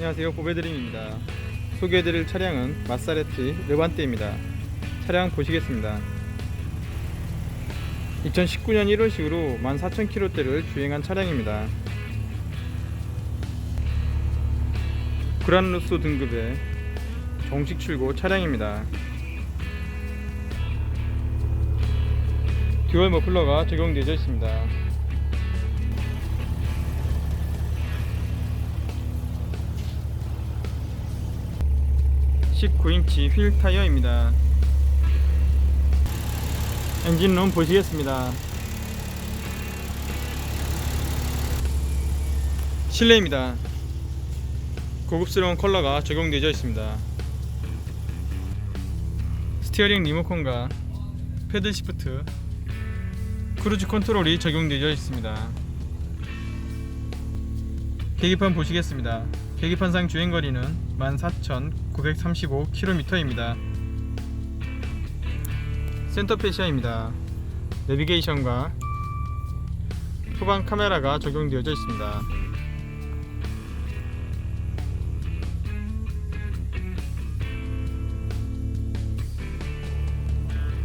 안녕하세요. 보배드림입니다. 소개해드릴 차량은 마사레티 르반떼입니다. 차량 보시겠습니다. 2019년 1월식으로 14,000km대를 주행한 차량입니다. 그란루소 등급의 정식 출고 차량입니다. 듀얼 머플러가 적용되어 있습니다 19인치 휠 타이어입니다. 엔진룸 보시겠습니다. 실내입니다. 고급스러운 컬러가 적용되어 있습니다. 스티어링 리모컨과 패들 시프트, 크루즈 컨트롤이 적용되어 있습니다. 계기판 보시겠습니다. 계기판상 주행거리는 14,935km입니다. 센터 페시아입니다. 내비게이션과 후방 카메라가 적용되어 있습니다.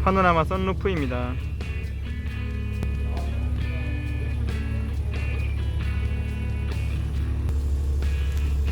파노라마 썬루프입니다.